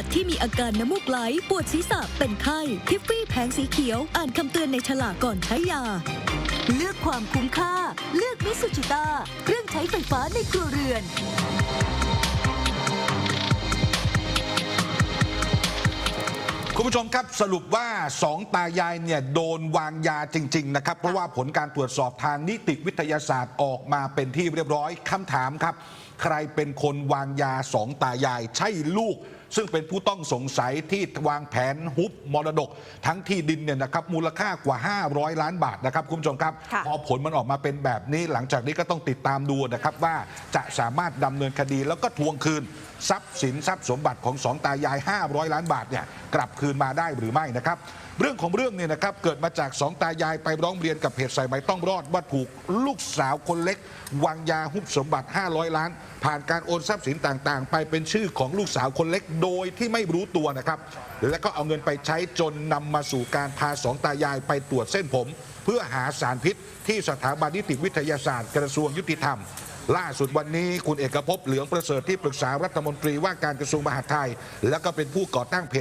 ดที่มีอาการน้ำมูกไหล ปวดศีรษะเป็นไข้ทิฟฟี่แผงสีเขียว อ่านคำเตือนในฉลากก่อนใช้ยา เลือกความคุ้มค่า เลือกมิสุจิตาเครื่องใช้ไฟฟ้าในครัวเรือนคุณผู้ชมครับสรุปว่าสองตายายเนี่ยโดนวางยาจริง ๆ นะครับ เพราะว่าผลการตรวจสอบทางนิติวิทยาศาสตร์ออกมาเป็นที่เรียบร้อยคำถามครับ ใครเป็นคนวางยาสองตายายใช่ลูก ซึ่งเป็นผู้ต้องสงสัยที่วางแผนฮุบมรดก ทั้งที่ดินเนี่ยนะครับมูลค่ากว่า 500 ล้านบาทนะครับคุณผู้ชมครับค่ะพอผลมันออกมาเป็นแบบนี้หลังจากนี้ก็ต้องติดตามดูนะครับว่าจะสามารถดำเนินคดีแล้วก็ทวงคืนทรัพย์สินทรัพย์สมบัติของสองตายาย 500 ล้านบาทเนี่ยกลับคืนมาได้หรือไม่นะครับเรื่องของเรื่องเนี่ยนะครับเกิดมาจากสองตายายไปร้องเรียนกับเพจสายไหมต้องรอดว่าถูกลูกสาวคนเล็ก วางยาหุบสมบัติ 500 ล้าน ผ่านการโอนทรัพย์สินต่างๆ ไปเป็นชื่อของลูกสาวคนเล็กโดยที่ไม่รู้ตัวนะครับ แล้วก็เอาเงินไปใช้จนนำมาสู่การพาสองตายายไปตรวจเส้นผม เพื่อหาสารพิษ ที่สถาบันนิติวิทยาศาสตร์กระทรวงยุติธรรม ล่าสุดวันนี้คุณเอกภพเหลืองประเสริฐที่ปรึกษารัฐมนตรีว่าการกระทรวงมหาดไทย และก็เป็นผู้ก่อตั้งเพจ